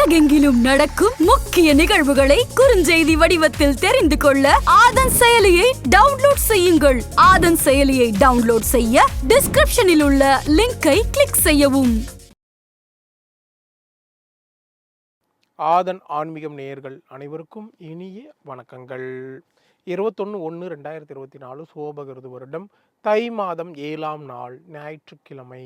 உலகெங்கிலும் நடக்கும் முக்கிய நிகழ்வுகளை குறுஞ்செய்தி வடிவத்தில் தெரிந்து கொள்ள ஆதன் செயலியை டவுன்லோட் செய்யுங்கள். ஆதன் செயலியை டவுன்லோட் செய்ய டிஸ்கிரிப்ஷனில் உள்ள லிங்கை கிளிக் செய்யவும். ஆதன் ஆன்மீகம் நேயர்கள் அனைவருக்கும் இனிய வணக்கங்கள். இருபத்தொன்று ஒன்று ரெண்டாயிரத்தி இருபத்தி நாலு சோபகிருது வருடம் தை மாதம் ஏழாம் நாள் ஞாயிற்றுக்கிழமை.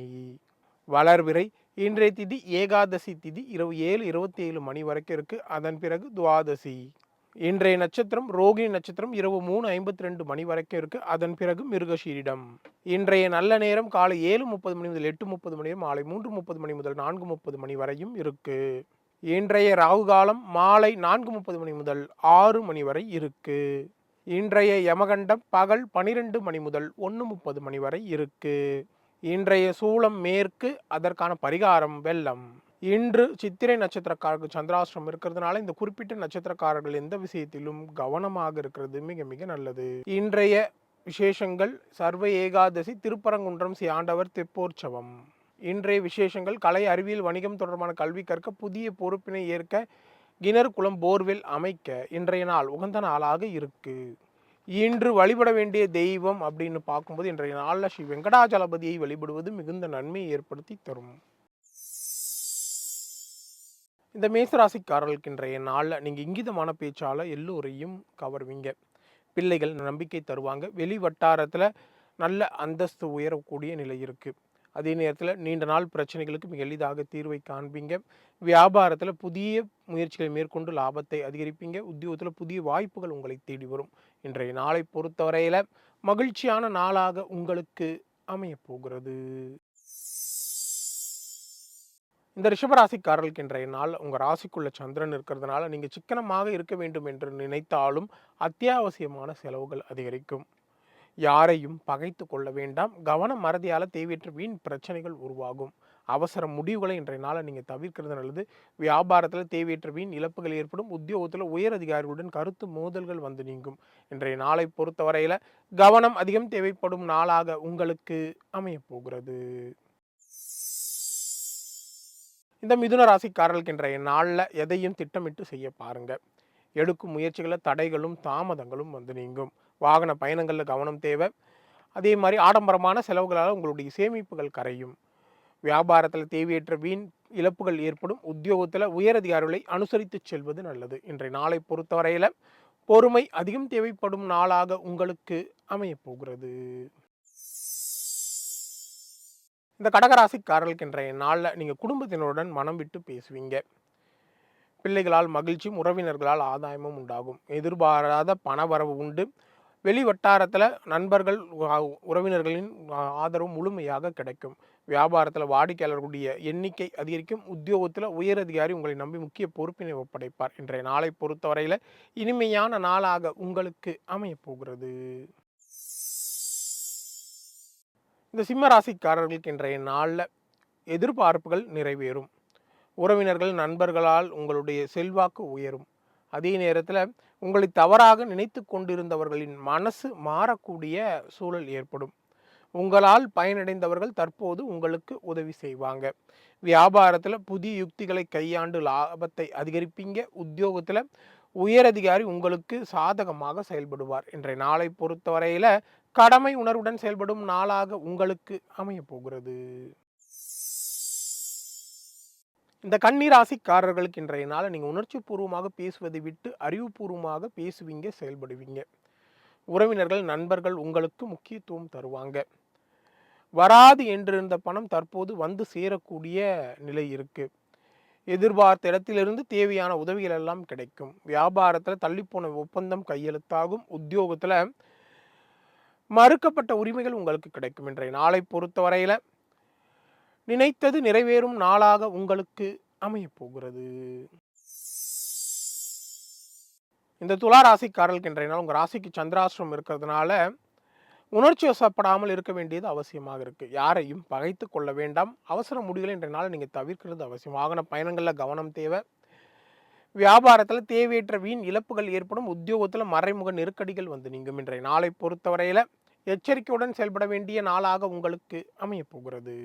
வளர்விரை இன்றைய திதி ஏகாதசி திதி இரவு ஏழு இருபத்தி ஏழு மணி வரைக்கும் இருக்கு. அதன் பிறகு துவாதசி. இன்றைய நட்சத்திரம் ரோகிணி நட்சத்திரம் இரவு மூணு ஐம்பத்தி ரெண்டு மணி வரைக்கும் இருக்கு. அதன் பிறகு மிருகஷீரிடம் இன்றைய நல்ல நேரம் காலை ஏழு முப்பது மணி முதல் எட்டு முப்பது மணி மாலை மூன்று முப்பது மணி முதல் நான்கு முப்பது மணி வரையும் இருக்கு. இன்றைய ராகு காலம் மாலை நான்கு முப்பது மணி முதல் ஆறு மணி வரை இருக்கு. இன்றைய யமகண்டம் பகல் பனிரெண்டு மணி முதல் ஒன்று முப்பது மணி வரை இருக்கு. இன்றைய சூளம் மேற்கு அதற்கான பரிகாரம் வெள்ளம். இன்று சித்திரை நட்சத்திரக்காரர்கள் சந்திராஷ்டிரம் இருக்கிறதுனால இந்த குறிப்பிட்ட நட்சத்திரக்காரர்கள் எந்த விஷயத்திலும் கவனமாக இருக்கிறது மிக மிக நல்லது. இன்றைய விசேஷங்கள் சர்வ ஏகாதசி திருப்பரங்குன்றம் ஸ்ரீ ஆண்டவர் தெப்போற்சவம். இன்றைய விசேஷங்கள் கலை அறிவியல் வணிகம் தொடர்பான கல்வி கற்க புதிய பொறுப்பினை ஏற்க கிணறு குளம் போர்வெல் அமைக்க இன்றைய நாள் உகந்த நாளாக இருக்குது இன்று வழிபட வேண்டிய தெய்வம் அப்படின்னு பார்க்கும்போது இன்றைய நாளில் ஸ்ரீ வெங்கடாஜலபதியை வழிபடுவது மிகுந்த நன்மையை ஏற்படுத்தி தரும். இந்த மேசராசிக்காரர்களுக்கு இன்றைய நாளில் நீங்கள் இங்கிதமான பேச்சால் எல்லோரையும் கவர்வீங்க. பிள்ளைகள் நம்பிக்கை தருவாங்க. வெளி வட்டாரத்தில் நல்ல அந்தஸ்து உயரக்கூடிய நிலை இருக்குது அதே நேரத்தில் நீண்ட நாள் பிரச்சனைகளுக்கு மிக எளிதாக தீர்வை காண்பீங்க. வியாபாரத்தில் புதிய முயற்சிகளை மேற்கொண்டு லாபத்தை அதிகரிப்பீங்க. உத்தியோகத்தில் புதிய வாய்ப்புகள் உங்களை தேடி வரும். இன்றைய நாளை பொறுத்தவரையில் மகிழ்ச்சியான நாளாக உங்களுக்கு அமையப் போகிறது. இந்த ரிஷபராசிக்காரர்களுக்கு இன்றைய நாள் உங்கள் ராசிக்குள்ள சந்திரன் இருக்கிறதுனால நீங்கள் சிக்கனமாக இருக்க வேண்டும் என்று நினைத்தாலும் அத்தியாவசியமான செலவுகள் அதிகரிக்கும். யாரையும் பகைத்து கொள்ள வேண்டாம். கவன மறதியால் தேவையற்ற வீண் பிரச்சனைகள் உருவாகும். அவசர முடிவுகளை இன்றைய நாளை நீங்கள் தவிர்க்கிறது நல்லது. வியாபாரத்தில் தேவையற்ற வீண் இழப்புகள் ஏற்படும். உத்தியோகத்தில் உயர் அதிகாரிகளுடன் கருத்து மோதல்கள் வந்து நீங்கும். இன்றைய நாளை பொறுத்தவரையில் கவனம் அதிகம் தேவைப்படும் நாளாக உங்களுக்கு அமையப்போகிறது இந்த மிதுன ராசிக்காரர்களுக்கு இன்றைய நாளில் எதையும் திட்டமிட்டு செய்ய பாருங்க. எடுக்கும் முயற்சிகளை தடைகளும் தாமதங்களும் வந்து நீங்கும். வாகன பயணங்களில் கவனம் தேவை. அதே மாதிரி ஆடம்பரமான செலவுகளால் உங்களுடைய சேமிப்புகள் கரையும். வியாபாரத்தில் தேவையற்ற வீண் இழப்புகள் ஏற்படும். உத்தியோகத்தில் உயரதிகாரிகளை அனுசரித்து செல்வது நல்லது. இன்றைய நாளை பொறுத்தவரையில் பொறுமை அதிகம் தேவைப்படும் நாளாக உங்களுக்கு அமையப்போகிறது இந்த கடகராசிக்காரர்களுக்கு இன்றைய நாளில் நீங்கள் குடும்பத்தினருடன் மனம் விட்டு பேசுவீங்க. பிள்ளைகளால் மகிழ்ச்சியும் உறவினர்களால் ஆதாயமும் உண்டாகும். எதிர்பாராத பணவரவு உண்டு. வெளி வட்டாரத்தில் நண்பர்கள் உறவினர்களின் ஆதரவு முழுமையாக கிடைக்கும். வியாபாரத்தில் வாடிக்கையாளர்களுடைய எண்ணிக்கை அதிகரிக்கும். உத்தியோகத்தில் உயர் அதிகாரி உங்களை நம்பி முக்கிய பொறுப்பினை ஒப்படைப்பார். இன்றைய நாளை பொறுத்தவரையில் இனிமையான நாளாக உங்களுக்கு அமையப்போகிறது இந்த சிம்ம ராசிக்காரர்களுக்கு இன்றைய நாளில் எதிர்பார்ப்புகள் நிறைவேறும். உறவினர்கள் நண்பர்களால் உங்களுடைய செல்வாக்கு உயரும். அதே நேரத்தில் உங்களை தவறாக நினைத்து கொண்டிருந்தவர்களின் மனசு மாறக்கூடிய சூழல் ஏற்படும். உங்களால் பயனடைந்தவர்கள் தற்போது உங்களுக்கு உதவி செய்வாங்க. வியாபாரத்தில் புதிய யுக்திகளை கையாண்டு லாபத்தை அதிகரிப்பீங்க. உத்தியோகத்தில் உயரதிகாரி உங்களுக்கு சாதகமாக செயல்படுவார். இன்றைய நாளை பொறுத்தவரையில் கடமை உணர்வுடன் செயல்படும் நாளாக உங்களுக்கு அமையப் போகிறது. இந்த கண்ணீராசிக்காரர்களுக்கு இன்றைய நாளில் நீங்கள் உணர்ச்சி பூர்வமாக பேசுவதை விட்டு அறிவுபூர்வமாக பேசுவீங்க செயல்படுவீங்க. உறவினர்கள் நண்பர்கள் உங்களுக்கு முக்கியத்துவம் தருவாங்க. வராது என்றிருந்த பணம் தற்போது வந்து சேரக்கூடிய நிலை இருக்குது எதிர்பார்த்த இடத்திலிருந்து தேவையான உதவிகள் எல்லாம் கிடைக்கும். வியாபாரத்தில் தள்ளிப்போன ஒப்பந்தம் கையெழுத்தாகும். உத்தியோகத்தில் மறுக்கப்பட்ட உரிமைகள் உங்களுக்கு கிடைக்கும். இன்றைய நாளை பொறுத்தவரையில் நினைத்தது நிறைவேறும் நாளாக உங்களுக்கு அமையப் போகிறது இந்த துலா ராசிக்காரர்களுக்கு இன்றைய நாள் உங்கள் ராசிக்கு சந்திராசிரம் இருக்கிறதுனால உணர்ச்சி வசப்படாமல் இருக்க வேண்டியது அவசியமாக இருக்குது யாரையும் பகைத்து கொள்ள வேண்டாம். அவசர முடிவுகளை இன்றைய நாள் நீங்கள் தவிர்க்கிறது அவசியம். வாகன பயணங்களில் கவனம் தேவை. வியாபாரத்தில் தேவையற்ற வீண் இழப்புகள் ஏற்படும். உத்தியோகத்தில் மறைமுக நெருக்கடிகள் வந்து நீங்கும். இன்றைய நாளை பொறுத்தவரையில் எச்சரிக்கையுடன் செயல்பட வேண்டிய நாளாக உங்களுக்கு அமையப்போகிறது.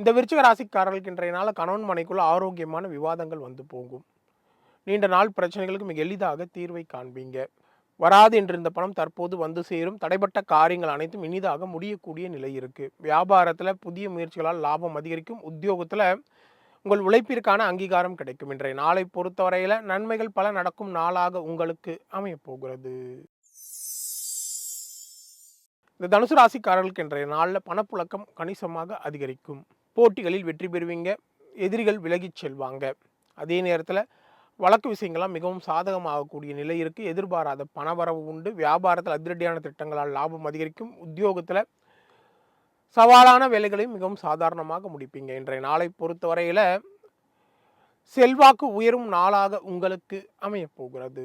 இந்த விருச்சிக ராசிக்காரர்களுக்கு இன்றைய நாள் கணவன் மனைக்குள்ள ஆரோக்கியமான விவாதங்கள் வந்து போகும். நீண்ட நாள் பிரச்சனைகளுக்கு மிக எளிதாக தீர்வை காண்பீங்க. வராது என்றிருந்த பணம் தற்போது வந்து சேரும். தடைப்பட்ட காரியங்கள் அனைத்தும் இனிதாக முடியக்கூடிய நிலை இருக்கு. வியாபாரத்தில் புதிய முயற்சிகளால் லாபம் அதிகரிக்கும். உத்தியோகத்தில் உங்கள் உழைப்பிற்கான அங்கீகாரம் கிடைக்கும். இன்றைய நாளை பொறுத்தவரையில் நன்மைகள் பல நடக்கும் நாளாக உங்களுக்கு அமையப்போகிறது. இந்த தனுசு ராசிக்காரர்களுக்கு இன்றைய நாளில் பணப்புழக்கம் கணிசமாக அதிகரிக்கும். போட்டிகளில் வெற்றி பெறுவீங்க எதிரிகள் விலகிச் செல்வாங்க. அதே நேரத்தில் வழக்கு விஷயங்கள்லாம் மிகவும் சாதகமாகக்கூடிய நிலை இருக்குது எதிர்பாராத பணவரவு உண்டு. வியாபாரத்தில் அதிரடியான திட்டங்களால் லாபம் அதிகரிக்கும். உத்தியோகத்தில் சவாலான வேலைகளையும் மிகவும் சாதாரணமாக முடிப்பீங்க. இன்றைய நாளை பொறுத்தவரையில் செல்வாக்கு உயரும் நாளாக உங்களுக்கு அமையப் போகிறது.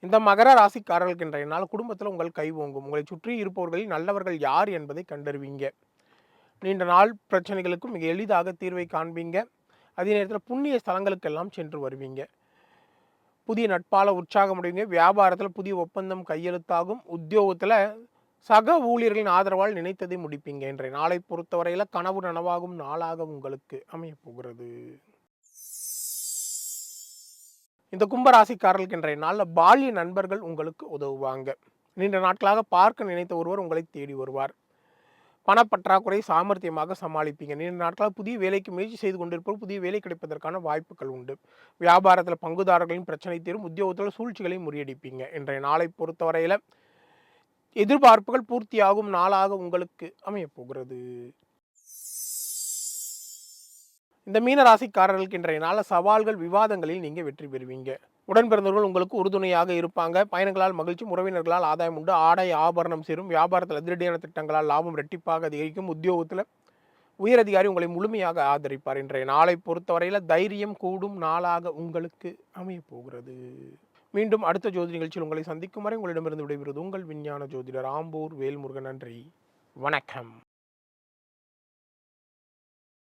இந்த மகர ராசிக்காரர்களுக்கு இன்றைய நாள் குடும்பத்தில் உங்கள் கை ஓங்கும். உங்களை சுற்றி இருப்பவர்களில் நல்லவர்கள் யார் என்பதை கண்டறிவீங்க. நீண்ட நாள் பிரச்சனைகளுக்கும் மிக எளிதாக தீர்வை காண்பீங்க. அதே நேரத்தில் புண்ணிய ஸ்தலங்களுக்கெல்லாம் சென்று வருவீங்க. புதிய நட்பால் உற்சாகம் அடைவீங்க. வியாபாரத்தில் புதிய ஒப்பந்தம் கையெழுத்தாகும். உத்தியோகத்தில் சக ஊழியர்களின் ஆதரவால் நினைத்ததை முடிப்பீங்க. இன்றைய நாளை பொறுத்தவரையில் கனவு நனவாகும் நாளாக உங்களுக்கு அமையப் போகிறது. இந்த கும்பராசிக்காரர்களுக்கு இன்றைய நாளில் பாலிய நண்பர்கள் உங்களுக்கு உதவுவாங்க. நீண்ட நாட்களாக பார்க்க நினைத்த ஒருவர் உங்களை தேடி வருவார். பணப்பற்றாக்குறை சாமர்த்தியமாக சமாளிப்பீங்க. நீண்ட நாட்களாக புதிய வேலைக்கு முயற்சி செய்து கொண்டிருப்போர் புதிய வேலை கிடைப்பதற்கான வாய்ப்புகள் உண்டு. வியாபாரத்தில் பங்குதாரர்களின் பிரச்சனை தீரும் உத்தியோகத்தில் சூழ்ச்சிகளை முறியடிப்பீங்க. இன்றைய நாளை பொறுத்தவரையில் எதிர்பார்ப்புகள் பூர்த்தியாகும் நாளாக உங்களுக்கு அமையப் போகிறது இந்த மீனராசிக்காரர்களுக்கு இன்றைய நாள சவால்கள் விவாதங்களில் நீங்கள் வெற்றி பெறுவீங்க. உடன் பிறந்தவர்கள் உங்களுக்கு உறுதுணையாக இருப்பாங்க. பயணங்களால் மகிழ்ச்சி உறவினர்களால் ஆதாயம் உண்டு. ஆடை ஆபரணம் சேரும். வியாபாரத்தில் அதிரடியான திட்டங்களால் லாபம் ரெட்டிப்பாக அதிகரிக்கும். உத்தியோகத்தில் உயரதிகாரி உங்களை முழுமையாக ஆதரிப்பார். இன்றைய நாளை பொறுத்தவரையில் தைரியம் கூடும் நாளாக உங்களுக்கு அமையப் போகிறது மீண்டும் அடுத்த ஜோதி நிகழ்ச்சியில் உங்களை சந்திக்கும் வரை உங்களிடமிருந்து விடைபெறுவது உங்கள் விஞ்ஞான ஜோதிடர் ஆம்பூர் வேல்முருகன். நன்றி. வணக்கம்.